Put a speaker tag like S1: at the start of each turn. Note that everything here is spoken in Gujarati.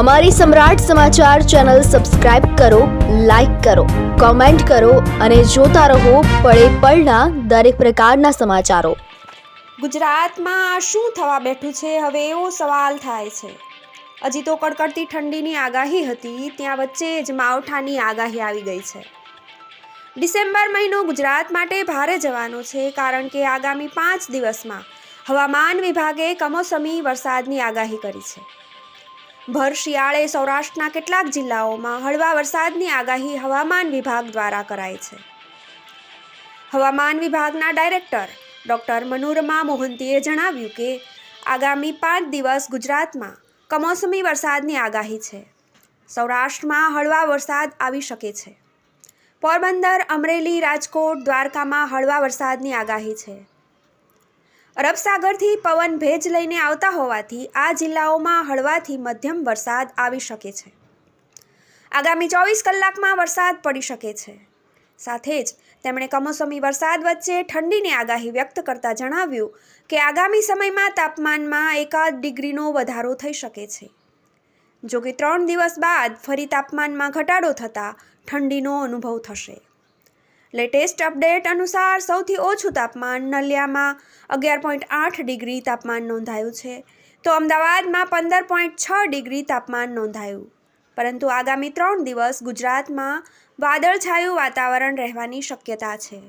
S1: અમારી સમ્રાટ સમાચાર ચેનલ સબસ્ક્રાઇબ કરો, લાઇક કરો, કોમેન્ટ કરો અને જોતા રહો પળે પળના દરેક પ્રકારના સમાચારો.
S2: ગુજરાતમાં શું થવા બેઠું છે? હવે એવો સવાલ થાય છે. હજી તો કડકડતી ઠંડીની આગાહી હતી, ત્યાં વચ્ચે જ માવઠાની આગાહી આવી ગઈ છે. ડિસેમ્બર મહિનો ગુજરાત માટે ભારે જવાનો છે, કારણ કે આગામી પાંચ દિવસમાં હવામાન વિભાગે કમોસમી વરસાદની આગાહી કરી છે. ભર શિયાળે સૌરાષ્ટ્રના કેટલાક જિલ્લાઓમાં હળવા વરસાદની આગાહી હવામાન વિભાગ દ્વારા કરાઈ છે. હવામાન વિભાગના ડાયરેક્ટર ડૉક્ટર મનોરમા મોહંતીએ જણાવ્યું કે આગામી પાંચ દિવસ ગુજરાતમાં કમોસમી વરસાદની આગાહી છે. સૌરાષ્ટ્રમાં હળવા વરસાદ આવી શકે છે. પોરબંદર, અમરેલી, રાજકોટ, દ્વારકામાં હળવા વરસાદની આગાહી છે. અરબ સાગરથી પવન ભેજ લઈને આવતા હોવાથી આ જિલ્લાઓમાં હળવાથી મધ્યમ વરસાદ આવી શકે છે. આગામી ચોવીસ કલાકમાં વરસાદ પડી શકે છે. સાથે જ તેમણે કમોસમી વરસાદ વચ્ચે ઠંડીની આગાહી વ્યક્ત કરતા જણાવ્યું કે આગામી સમયમાં તાપમાનમાં એકાદ ડિગ્રીનો વધારો થઈ શકે છે. જો કે ત્રણ દિવસ બાદ ફરી તાપમાનમાં ઘટાડો થતાં ઠંડીનો અનુભવ થશે. લેટેસ્ટ અપડેટ અનુસાર સૌથી ઓછું તાપમાન નલિયામાં અગિયાર પોઈન્ટ આઠ ડિગ્રી તાપમાન નોંધાયું છે. તો અમદાવાદમાં પંદર પોઈન્ટ છ ડિગ્રી તાપમાન નોંધાયું. પરંતુ આગામી ત્રણ દિવસ ગુજરાતમાં વાદળછાયું વાતાવરણ રહેવાની શક્યતા છે.